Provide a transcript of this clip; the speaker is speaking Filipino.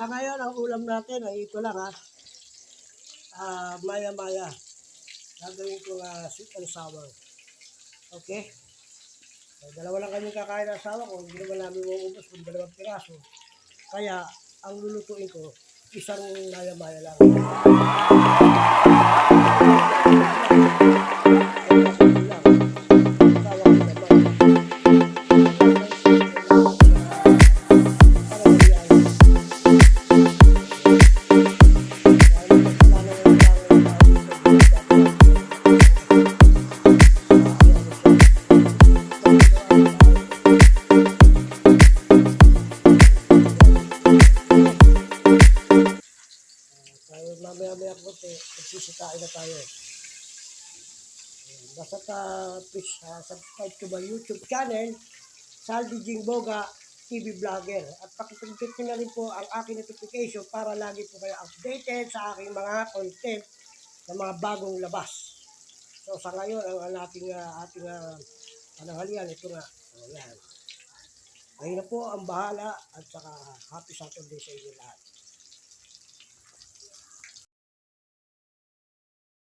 Sa ngayon, ang ulam natin ay ito lang ha. Ah, maya-maya. Gagawin ko nga sweet and sour. Okay? So, dalawa lang kami kakain ng asawa ko. Hindi naman namin uubos kung dalawang piraso. Kaya, ang lulutuin ko, isang maya-maya lang. Tayo mamaya-maya po, magsisikain na tayo. Basta ta, please uh, subscribe to my YouTube channel, Saldi Jingboga TV Vlogger. At pakipindot nyo na rin po ang aking notification para lagi po kayo updated sa aking mga content ng mga bagong labas. So sa ngayon, ang, ating, uh, ating uh, pananghalian, ito nga. Ayan. Ayun na po ang bahala at saka happy Saturday sa inyo lahat.